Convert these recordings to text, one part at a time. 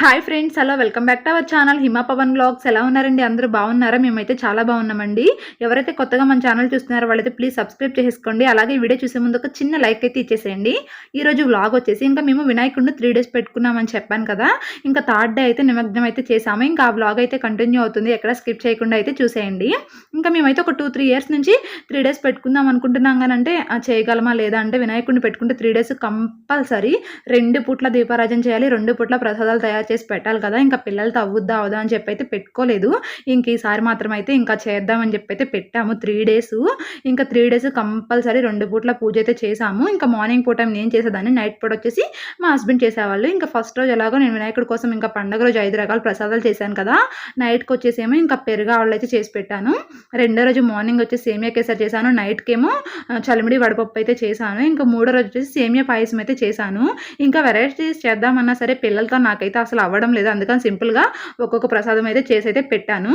Hi friends hello welcome back to our channel Hima Pavan vlogs ఎలా ఉన్నారండి? అందరూ బాగున్నారా? మేమైతే చాలా బాగున్నామండి. ఎవరైతే కొత్తగా మన ఛానల్ చూస్తున్నారో వాళ్ళైతే ప్లీజ్ సబ్స్క్రైబ్ చేసుకోండి. అలాగే వీడియో చూసే ముందు ఒక చిన్న లైక్ అయితే ఇచ్చేసేయండి. ఈ రోజు వ్లాగ్ వచ్చేసి ఇంకా మేము వినాయకుడిని త్రీ డేస్ పెట్టుకున్నామని చెప్పాను కదా. ఇంకా థర్డ్ డే అయితే నిమగ్నం అయితే చేసాము ఇంకా ఆ వ్లాగ్ అయితే కంటిన్యూ అవుతుంది. ఎక్కడ స్కిప్ చేయకుండా అయితే చూసేయండి. ఇంకా మేమైతే ఒక టూ త్రీ ఇయర్స్ నుంచి త్రీ డేస్ పెట్టుకుందాం అనుకుంటున్నాం కానీ అంటే చేయగలమా లేదా అంటే వినాయకుడిని పెట్టుకుంటే త్రీ డేస్ కంపల్సరీ రెండు పూట్ల దీపారాజన చేయాలి రెండు పూట్ల ప్రసాదాలు తయారు చేసి పెట్టాలి కదా ఇంకా పిల్లలతో అవ్వుద్దా అవుదా అని చెప్పి అయితే పెట్టుకోలేదు. ఇంక ఈసారి మాత్రం అయితే ఇంకా చేద్దామని చెప్పి అయితే పెట్టాము త్రీ డేస్. ఇంకా త్రీ డేస్ కంపల్సరీ రెండు పూట్ల పూజ అయితే చేసాము ఇంకా మార్నింగ్ పూట నేను చేసేదాన్ని నైట్ పూట వచ్చేసి మా హస్బెండ్ చేసేవాళ్ళు. ఇంకా ఫస్ట్ రోజు ఎలాగో నేను వినాయకుడి కోసం ఇంకా పండగ రోజు ఐదు రకాల ప్రసాదాలు చేశాను కదా నైట్కి వచ్చేసేమో ఇంకా పెరుగు వాళ్ళు అయితే చేసి పెట్టాను. రెండో రోజు మార్నింగ్ వచ్చి సేమియా కేసరి చేశాను నైట్కేమో చలిమిడి వడపప్పు అయితే చేశాను. ఇంకా మూడో రోజు వచ్చేసి సేమియా పాయసం అయితే చేశాను. ఇంకా వెరైటీస్ చేద్దామన్నా సరే పిల్లలతో నాకైతే అసలు అవ్వడం లేదు. అందుకని సింపుల్గా ఒక్కొక్క ప్రసాదం అయితే చేసి అయితే పెట్టాను.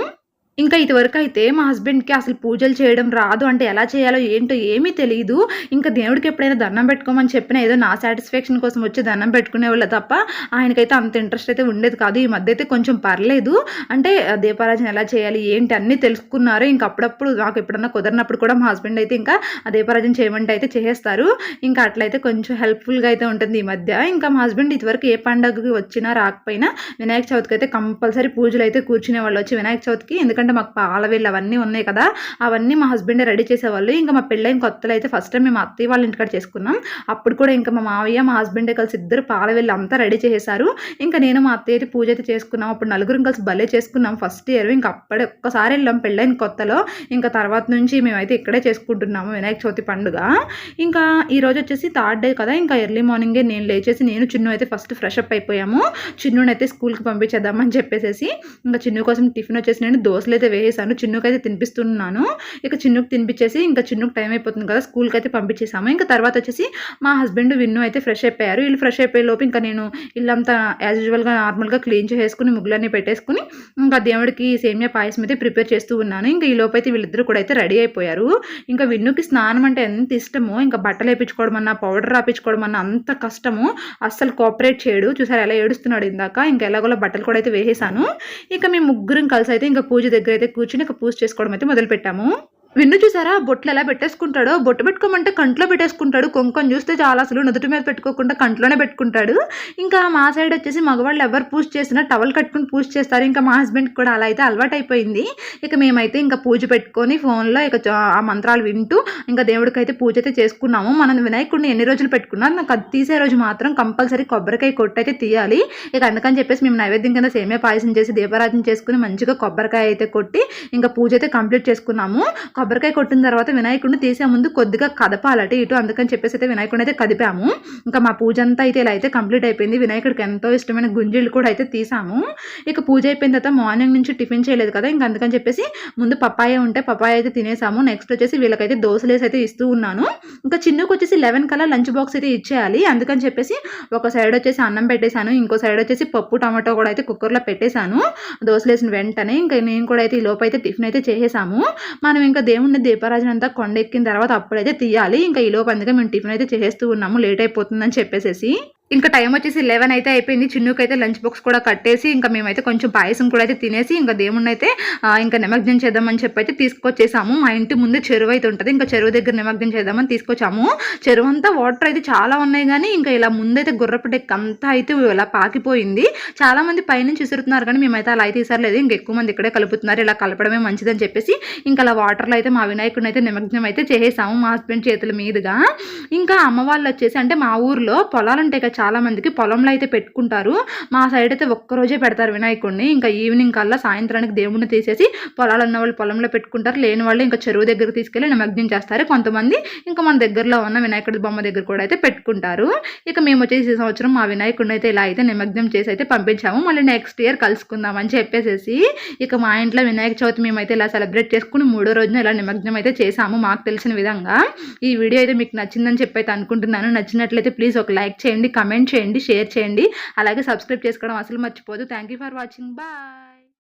ఇంకా ఇదివరకు అయితే మా హస్బెండ్కి అసలు పూజలు చేయడం రాదు అంటే ఎలా చేయాలో ఏంటో ఏమీ తెలియదు ఇంకా దేవుడికి ఎప్పుడైనా దండం పెట్టుకోమని చెప్పిన ఏదో నా సాటిస్ఫాక్షన్ కోసం వచ్చి దండం పెట్టుకునేవాళ్ళు తప్ప ఆయనకైతే అంత ఇంట్రెస్ట్ అయితే ఉండేది కాదు. ఈ మధ్య అయితే కొంచెం పర్లేదు. అంటే దీపారాజన ఎలా చేయాలి ఏంటి అన్నీ తెలుసుకున్నారు. ఇంకా అప్పుడప్పుడు నాకు ఎప్పుడన్నా కుదరినప్పుడు కూడా మా హస్బెండ్ అయితే ఇంకా ఆ దీపారాజన చేయమంటే అయితే చేసేస్తారు ఇంకా అట్లయితే కొంచెం హెల్ప్ఫుల్గా అయితే ఉంటుంది ఈ మధ్య. ఇంకా మా హస్బెండ్ ఇదివరకు ఏ పండగకి వచ్చినా రాకపోయినా వినాయక చవితికి అయితే కంపల్సరీ పూజలు అయితే కూర్చునే వాళ్ళు వచ్చి వినాయక చవితికి ఎందుకంటే మాకు పాలవేళ్ళు అవన్నీ ఉన్నాయి కదా అవన్నీ మా హస్బెండే రెడీ చేసేవాళ్ళు. ఇంకా మా పెళ్ళైన కొత్తలో అయితే ఫస్ట్ టైం మేము అత్తయ్య వాళ్ళ ఇంటికాడ చేసుకున్నాం. అప్పుడు కూడా ఇంకా మా మావయ్య మా హస్బెండే కలిసి ఇద్దరు పాలవేళ్ళు అంతా రెడీ చేసేసారు ఇంకా నేను మా అత్తయ్య అయితే పూజ అయితే చేసుకున్నాం. అప్పుడు నలుగురం కలిసి భలే చేసుకున్నాం. ఫస్ట్ ఇయర్ ఇంకా అప్పుడే ఒక్కసారి వెళ్ళాం పెళ్ళైన కొత్తలో. ఇంకా తర్వాత నుంచి మేమైతే ఇక్కడే చేసుకుంటున్నాము వినాయక చవితి పండుగ. ఇంకా ఈ రోజు వచ్చేసి థర్డ్ డే కదా ఇంకా ఎర్లీ మార్నింగే నేను లేచేసి నేను చిన్ను అయితే ఫస్ట్ ఫ్రెష్ అప్ అయిపోయాము. చిన్నునైతే అయితే స్కూల్కి పంపించేద్దామని చెప్పేసి ఇంకా చిన్ను కోసం టిఫిన్ వచ్చేసి నేను దోశలు అయితే వేసేసాను. చిన్నుకు అయితే తినిపిస్తున్నాను. ఇక చిన్నుకు తినిపించేసి ఇంకా చిన్నుకు టైం అయిపోతుంది కదా స్కూల్కి అయితే పంపించేసాము. ఇంకా తర్వాత వచ్చేసి మా హస్బెండ్ విన్ను అయితే ఫ్రెష్ అయిపోయారు. వీళ్ళు ఫ్రెష్ అయిపోయే లోపు ఇంకా నేను ఇల్లంతా యాజ్ యూజువల్గా నార్మల్గా క్లీన్ చేసేసుకుని ముగ్గులన్నీ పెట్టేసుకుని ఇంకా దేవుడికి సేమియా పాయసం అయితే ప్రిపేర్ చేస్తూ ఉన్నాను. ఇంకా ఈ లోపు అయితే వీళ్ళిద్దరు కూడా అయితే రెడీ అయిపోయారు. ఇంకా విన్నుకి స్నానం అంటే ఎంత ఇష్టమో ఇంకా బట్టలు వేయించుకోవడం అన్న పౌడర్ రాపించుకోవడం అన్న అంత కష్టము. అస్సలు కోఆపరేట్ చేయడు. చూసారు ఎలా ఏడుస్తున్నాడు ఇందాక. ఇంకా ఎలాగోలా బట్టలు కూడా అయితే వేసేసాను. ఇక మేము ముగ్గురం కలిసి అయితే ఇంకా పూజ దగ్గర అయితే కూర్చుని ఒక పూజ చేసుకోవడం అయితే మొదలు పెట్టాము విన్ను చూసారా? బొట్లు ఎలా పెట్టేసుకుంటాడో? బొట్టు పెట్టుకోమంటే కంట్లో పెట్టేసుకుంటాడు. కొంకొని చూస్తే చాలా అసలు నుదుటి మీద పెట్టుకోకుండా కంట్లోనే పెట్టుకుంటాడు. ఇంకా మా సైడ్ వచ్చేసి మగవాళ్ళు ఎవరు పూజ చేసినా టవల్ కట్టుకుని పూజ చేస్తారు. ఇంకా మా హస్బెండ్కి కూడా అలా అయితే అలవాటు అయిపోయింది ఇక మేమైతే ఇంకా పూజ పెట్టుకొని ఫోన్లో ఇక ఆ మంత్రాలు వింటూ ఇంకా దేవుడికి అయితే పూజ అయితే చేసుకున్నాము. మనం వినాయకుడిని ఎన్ని రోజులు పెట్టుకున్నాం నాకు అది తీసే రోజు మాత్రం కంపల్సరీ కొబ్బరికాయ కొట్టు అయితే తీయాలి. ఇక అందుకని చెప్పేసి మేము నైవేద్యం కింద సేమే పాయసం చేసి దీపారాధన చేసుకుని మంచిగా కొబ్బరికాయ అయితే కొట్టి ఇంకా పూజ అయితే కంప్లీట్ చేసుకున్నాము. కొబ్బరికాయ కొట్టిన తర్వాత వినాయకుడిని తీసే ముందు కొద్దిగా కదపాలట ఇటు అందుకని చెప్పేసి అయితే వినాయకుడిని అయితే కదిపాము. ఇంకా మా పూజ అంతా అయితే ఇలా అయితే కంప్లీట్ అయిపోయింది. వినాయకుడికి ఎంతో ఇష్టమైన గుంజీలు కూడా అయితే తీసాము. ఇక పూజ అయిపోయిన తర్వాత మార్నింగ్ నుంచి టిఫిన్ చేయలేదు కదా ఇంకా అందుకని చెప్పేసి ముందు పప్పాయ ఉంటే పప్పాయ అయితే తినేసాము. నెక్స్ట్ వచ్చేసి వీళ్ళకైతే దోశలేసి అయితే ఇస్తూ ఉన్నాను. ఇంకా చిన్నకు వచ్చేసి లెవెన్ కల్లా లంచ్ బాక్స్ అయితే ఇచ్చేయాలి. అందుకని చెప్పేసి ఒక సైడ్ వచ్చేసి అన్నం పెట్టేశాను. ఇంకో సైడ్ వచ్చేసి పప్పు టమాటో కూడా అయితే కుక్కర్లో పెట్టేశాను. దోశలేసిన వెంటనే ఇంకా నేను కూడా అయితే ఈ లోపు అయితే టిఫిన్ అయితే చేసేసాము. మనం ఇంకా దేవుడిని దీపారాజన అంతా కొండ ఎక్కిన తర్వాత అప్పుడైతే తీయాలి. ఇంకా ఈ లోపు అందుకే మేము టిఫిన్ అయితే చేసేస్తూ ఉన్నాము. లేట్ అయిపోతుందని చెప్పేసి ఇంకా టైం వచ్చేసి లెవెన్ అయితే అయిపోయింది. చిన్నుకి అయితే లంచ్ బాక్స్ కూడా కట్టేసి ఇంకా మేమైతే కొంచెం పాయసం కూడా అయితే తినేసి ఇంకా దేవుణ్ణి అయితే ఇంకా నిమగ్నం చేద్దామని చెప్పి అయితే తీసుకొచ్చేసాము. మా ఇంటి ముందు చెరువు అయితే ఉంటుంది. ఇంకా చెరువు దగ్గర నిమగ్నం చేద్దామని తీసుకొచ్చాము. చెరువు అంతా వాటర్ అయితే చాలా ఉన్నాయి కానీ ఇంకా ఇలా ముందైతే గుర్రపు డెక్ అంతా అయితే ఇలా పాకిపోయింది. చాలా మంది పైనుంచి విసురుతున్నారు కానీ మేమైతే అలా అయితే ఇసరలేదు ఇంకా ఎక్కువ మంది ఇక్కడే కలుపుతున్నారు. ఇలా కలపడమే మంచిదని చెప్పేసి ఇంకా అలా వాటర్లో అయితే మా వినాయకుడిని అయితే నిమగ్నం అయితే చేసేసాము మా హస్బెండ్ చేతుల మీదుగా. ఇంకా అమ్మ వాళ్ళు వచ్చేసి అంటే మా ఊర్లో పొలాలు ఉంటాయి చాలామందికి చాలా మందికి పొలంలో అయితే పెట్టుకుంటారు. మా సైడ్ అయితే ఒక్కరోజే పెడతారు వినాయకుడిని ఇంకా ఈవినింగ్ కల్లా సాయంత్రానికి దేవుడిని తీసేసి పొలాలు ఉన్న వాళ్ళు పొలంలో పెట్టుకుంటారు. లేని వాళ్ళు ఇంకా చెరువు దగ్గర తీసుకెళ్ళి నిమగ్నం చేస్తారు. కొంతమంది ఇంకా మన దగ్గరలో ఉన్న వినాయకుడి బొమ్మ దగ్గర కూడా అయితే పెట్టుకుంటారు. ఇక మేము వచ్చేసి ఈ సంవత్సరం మా వినాయకుడిని అయితే ఇలా అయితే నిమగ్నం చేసి అయితే పంపించాము. మళ్ళీ నెక్స్ట్ ఇయర్ కలుసుకుందాం అని చెప్పేసి ఇక మా ఇంట్లో వినాయక చవితి మేమైతే ఇలా సెలబ్రేట్ చేసుకుని మూడో రోజున ఇలా నిమగ్నం అయితే చేసాము మాకు తెలిసిన విధంగా. ఈ వీడియో అయితే మీకు నచ్చిందని చెప్పి అయితే అనుకుంటున్నాను. నచ్చినట్లయితే ప్లీజ్ ఒక లైక్ చేయండి కమెంట్ చేయండి షేర్ చేయండి. అలాగే సబ్స్క్రైబ్ చేసుకోవడం అసలు మర్చిపోదు. Thank you for watching bye